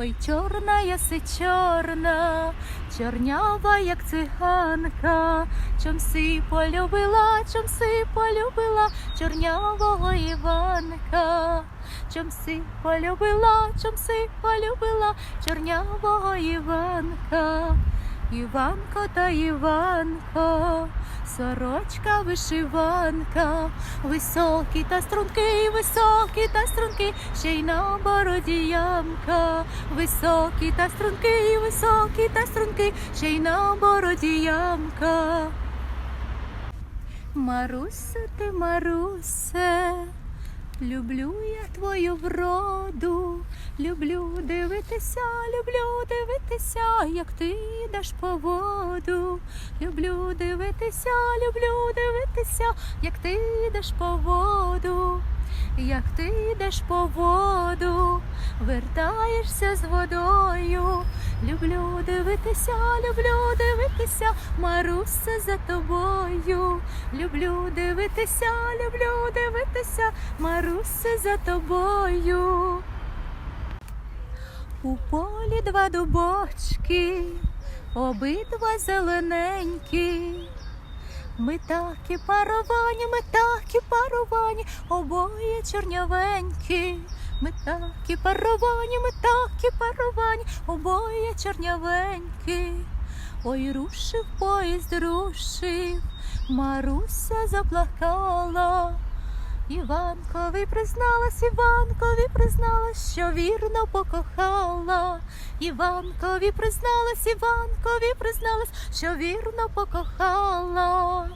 Ой, чорна яси чорна, чорнява, як циганка, чом си полюбила, чом си полюбила чорнявого Іванка, чом си полюбила, чом си полюбила чорнявого Іванка. Іванко та Іванко, сорочка вишиванка, високі та струнки, високі та струнки, ще й на бороді ямка, високі та струнки, високі та струнки, ще й на бороді ямка. Марусе ти, Марусе, люблю я твою вроду, люблю дивитися, люблю дивитися, як ти йдеш по воду. Люблю дивитися, люблю дивитися, як ти йдеш по воду, як ти йдеш по воду, вертаєшся з водою. Люблю дивитися, люблю дивитися, Марусе за тобою. Люблю дивитися, люблю дивитися, Марусе за тобою. У полі два дубочки, обидва зелененькі. Ми такі паровані, ми такі паровані, обоє чорнявенькі. Ми такі паровані, ми такі паровані, обоє чорнявенькі. Ой, рушив поїзд, рушив, Маруся заплакала. Іванкові призналась, Іванкові призналась, що вірно покохала. Іванкові призналась, Іванкові призналась, що вірно покохала.